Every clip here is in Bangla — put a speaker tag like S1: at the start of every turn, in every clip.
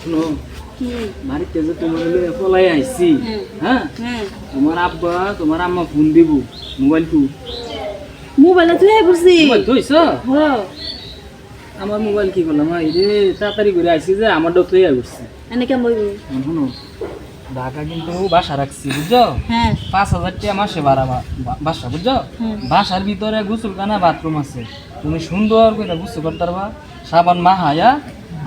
S1: শুনো
S2: কি?
S1: বাড়িতে যে তোমার পলাই আইছি। হ্যাঁ? তোমার আব্বা তোমার আম্মা ফোন দিব মোবাইল টু
S2: মোবাইলে তুই আই পড়ছি
S1: ধুইছ আমার মোবাইল কি করলাম? এই রে তাড়াতাড়ি করে আইছি যে আমার ডক্টর ইয়া করছে
S2: এনে কেমন বইবি
S1: শুনো ঢাকা কিন্তু বাসা রাখছি বুঝছ?
S2: হ্যাঁ।
S1: পাঁচ হাজার টাকা মাসে ভাড়া বাসা বুঝছ? বাসার ভিতরে গোসলখানা বাথরুম আছে। তুমি সুন্দর করে গোসল করতে পারবা। সাবান মাহায়া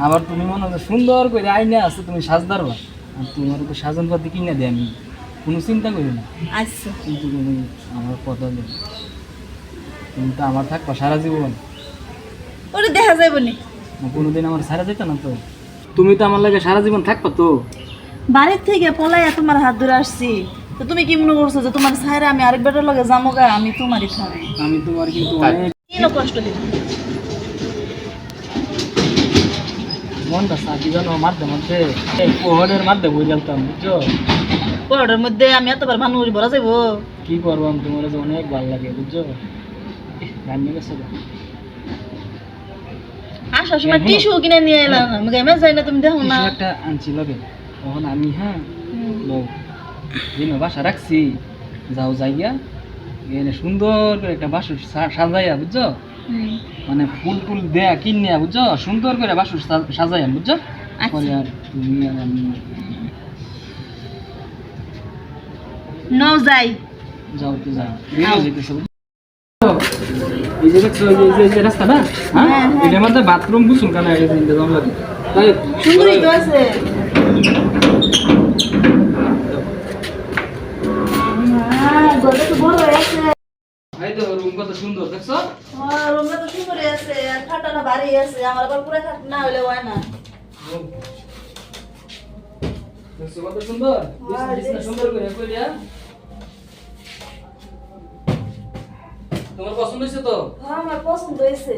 S1: আবার তুমি মনে হয় সুন্দর করে আইনে আছে তুমি সাজদারবা আর তোমার তো সাজন পাতি কিনে দেয় আমি। কোনো চিন্তা করি না।
S2: আচ্ছা।
S1: কিন্তু তুমি আমার কথা দেবে তুমি তো আমার থাকবা সারা জীবন।
S2: ওটা দেখা যাইব নি।
S1: কোনোদিন আমার সারা যেত না তো। তুমি তো আমার লাগে সারা জীবন থাকবা তো।
S2: বাড়ির থেকে পলাইয়া তোমার হাত ধরে আসছি। তো তুমি কি মনে করছ যে তোমার সাইরে আমি আরেক বেটার লগে যাব গা? আমি তোমারই খাব।
S1: আমি তোমার কিন্তু অনেক
S2: কি কষ্ট দিই
S1: মনটা সাথী জানো মাধ্যমে মধ্যে এই পোহরের মাধ্যমে বই গেলতাম বুঝছ?
S2: পরোটার মধ্যে আমি এতবার মানুষ ভরা যাইবো
S1: কি করব আমি তোমার যে অনেক ভালো লাগে বুঝছ? রান্না গেছো
S2: আসার সময় টিস্যু কিনে নিয়ে এলাম আমি গেমে যাই না তুমি দেখো না।
S1: একটা আনছি লগে। তখন আমি হ্যাঁ। দিন বাসা রাখছি। যাও যাইয়া এনে সুন্দর করে একটা বাসুর সা- সাজাইয়া বুঝছ। মানে ফুল টুল দেয়া কিনিয়া বুঝছ? সুন্দর করে বাসুর সা- সাজাইয়া বুঝছ। পরে আর তুমি আর আমি
S2: নও যাই।
S1: যাও তো যাও। বেরিয়ে যেতেছে এই যে দেখছ এই যে- এই যে- এই যে রাস্তাটা হ্যাঁ। এটার মধ্যে বাথরুম কানা লাগে তাই?
S2: সুন্দরই তো আছে। হ্যাঁ, তো বড় হয়ে
S1: কত সুন্দর দেখছ
S2: হ্যাঁ, রুমটা তো সুন্দরই আছে, আর খাটটা ভারী আছে, আমার আবার পুরা খাট না হইলে হয় না।
S1: দেখছ কত সুন্দর বিছনা টিছনা
S2: দেখছি।
S1: সুন্দর করে কইরা তোমার পছন্দ তো
S2: হ্যাঁ, আমার পছন্দ হয়েছে।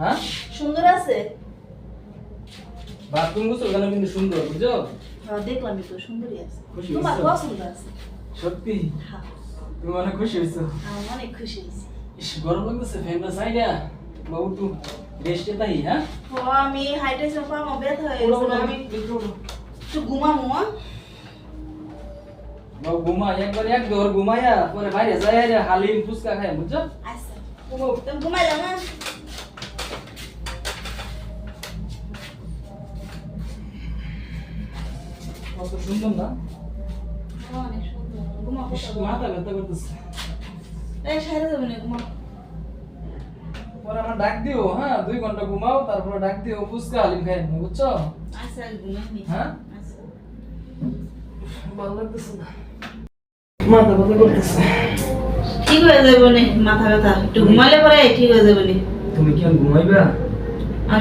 S1: হ্যাঁ
S2: সুন্দর আছে
S1: বাথরুম কিন্তু সুন্দর বুঝছ
S2: হ্যাঁ, তো, সুন্দরই আছে। তোমার পছন্দ আছে।
S1: সত্যি তুমি অনেক খুশি হয়েছো
S2: আমি অনেক খুশি হয়েছি।
S1: ইস গরম লাগতেছে ফ্যানটা সাইডা বাবু একটু রেস্টে তাই হ্যাঁ?
S2: ও, আমি হাইটেশন পা আমার ব্যথা হয়ে গেছে, আমি। একটু ঘুমামো হ্যাঁ?
S1: বাবু ঘুমা একবার এক দৌড় ঘুমাইয়া পরে বাইরে যায় রে হালিম ফুচকা খায় বুঝছ?
S2: আচ্ছা।
S1: ঘুমাও।
S2: তুমি ঘুমাই না
S1: কত সুন্দর না? মাথা ব্যথা করতেছে।
S2: এই সাইডে যাবে ঘুমাও
S1: পরে আমার ডাক দিও হ্যাঁ দুই ঘণ্টা ঘুমাও তারপরে ডাক দিও ফুচকা হালিম খাই নেব, বুঝছ?
S2: আচ্ছা
S1: হ্যাঁ?
S2: আচ্ছা।
S1: ভালো লাগতেছে না। মাথা ব্যথা করতেছে।
S2: ঠিক হয়ে যাবে নে মাথা ব্যথা। একটু ঘুমালে পরে ঠিক হয়ে যাবে নে।
S1: তুমি কি ঘুমাইবা?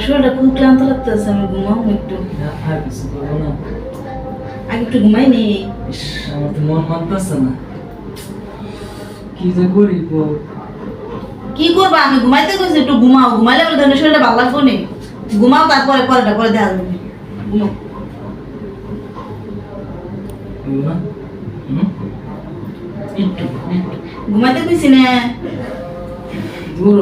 S2: শরীরটা খুব ক্লান্ত লাগতেছে আমি ঘুমাও একটু।
S1: না আর কিছু করব না।
S2: আগে একটু ঘুমাই নি।
S1: আমার তো মন মানতেছে না। কি যে করি
S2: কি করবা? আমি ঘুমাইতে কইছি একটু ঘুমাও। ঘুমাইলে বলে ধরেন শরীরটা ভালো লাগবে নি। ঘুমাও তারপরে পরেটা পরে দেখা যাবে ঘুমাও।
S1: না হুম? একটু একটু
S2: ঘুমাইতে কইছি না।
S1: দূর